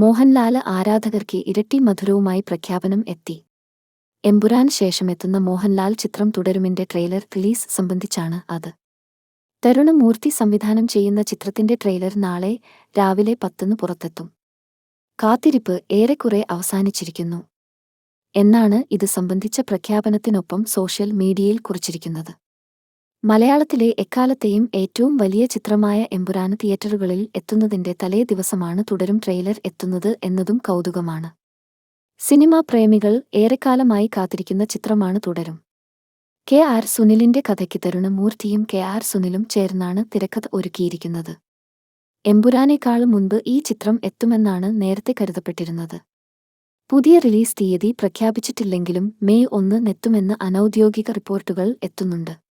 മോഹൻലാൽ ആരാധകർക്ക് ഇരട്ടി മധുരവുമായി പ്രഖ്യാപനം എത്തി. എമ്പുരാൻ ശേഷമെത്തുന്ന മോഹൻലാൽ ചിത്രം തുടരുമിന്റെ ട്രെയിലർ റിലീസ് സംബന്ധിച്ചാണ് അത്. തരുണമൂർത്തി സംവിധാനം ചെയ്യുന്ന ചിത്രത്തിന്റെ ട്രെയിലർ നാളെ രാവിലെ പത്തിന് പുറത്തെത്തും. കാത്തിരിപ്പ് ഏറെക്കുറെ അവസാനിച്ചിരിക്കുന്നു. എന്നാണ് ഇത് സംബന്ധിച്ച പ്രഖ്യാപനത്തിനൊപ്പം സോഷ്യൽ മീഡിയയിൽ കുറിച്ചിരിക്കുന്നത്. മലയാളത്തിലെ എക്കാലത്തെയും ഏറ്റവും വലിയ ചിത്രമായ എമ്പുരാന് തിയേറ്ററുകളിൽ എത്തുന്നതിന്റെ തലേ ദിവസമാണ് തുടരും ട്രെയിലർ എത്തുന്നത് എന്നതും കൗതുകമാണ്. സിനിമാ പ്രേമികൾ ഏറെക്കാലമായി കാത്തിരിക്കുന്ന ചിത്രമാണ് തുടരും. കെ ആർ സുനിലിന്റെ കഥയ്ക്ക് തരുണമൂർത്തിയും കെ ആർ സുനിലും ചേർന്നാണ് തിരക്കഥ ഒരുക്കിയിരിക്കുന്നത്. എമ്പുരാനേക്കാളും മുൻപ് ഈ ചിത്രം എത്തുമെന്നാണ് നേരത്തെ കരുതപ്പെട്ടിരുന്നത്. പുതിയ റിലീസ് തീയതി പ്രഖ്യാപിച്ചിട്ടില്ലെങ്കിലും മെയ് ഒന്ന് നെത്തുമെന്ന് അനൌദ്യോഗിക റിപ്പോർട്ടുകൾ എത്തുന്നുണ്ട്.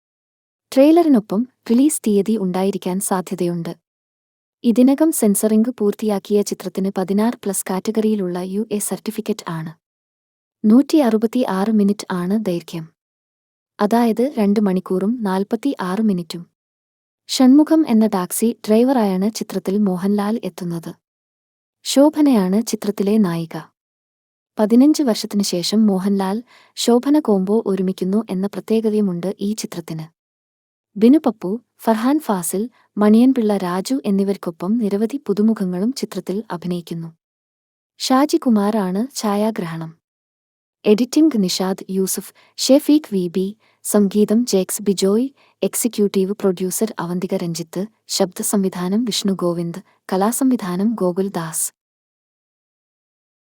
ട്രെയിലറിനൊപ്പം റിലീസ് തീയതി ഉണ്ടായിരിക്കാൻ സാധ്യതയുണ്ട്. ഇതിനകം സെൻസറിംഗ് പൂർത്തിയാക്കിയ ചിത്രത്തിന് പതിനാറ് പ്ലസ് കാറ്റഗറിയിലുള്ള യു എ സർട്ടിഫിക്കറ്റ് ആണ്. നൂറ്റി അറുപത്തി ആറ് മിനിറ്റ് ആണ് ദൈർഘ്യം. അതായത് രണ്ട് മണിക്കൂറും നാൽപ്പത്തി ആറ് മിനിറ്റും. ഷൺമുഖം എന്ന ടാക്സി ഡ്രൈവറായാണ് ചിത്രത്തിൽ മോഹൻലാൽ എത്തുന്നത്. ശോഭനയാണ് ചിത്രത്തിലെ നായിക. പതിനഞ്ച് വർഷത്തിനു ശേഷം മോഹൻലാൽ ശോഭന കോംബോ ഒരുമിക്കുന്നു എന്ന പ്രത്യേകതയുമുണ്ട് ഈ ചിത്രത്തിന്. ബിനു പപ്പു ഫർഹാൻ ഫാസിൽ മണിയൻപിള്ള രാജു എന്നിവർക്കൊപ്പം നിരവധി പുതുമുഖങ്ങളും ചിത്രത്തിൽ അഭിനയിക്കുന്നു. ഷാജി കുമാറാണ് ഛായാഗ്രഹണം. Editing Nishad Yusuf Shafeeq V B സംഗീതം ജേക്സ് ബിജോയ് എക്സിക്യൂട്ടീവ് പ്രൊഡ്യൂസർ അവന്തിക രഞ്ജിത്ത് ശബ്ദസംവിധാനം വിഷ്ണു ഗോവിന്ദ് കലാസംവിധാനം ഗോകുൽ ദാസ്.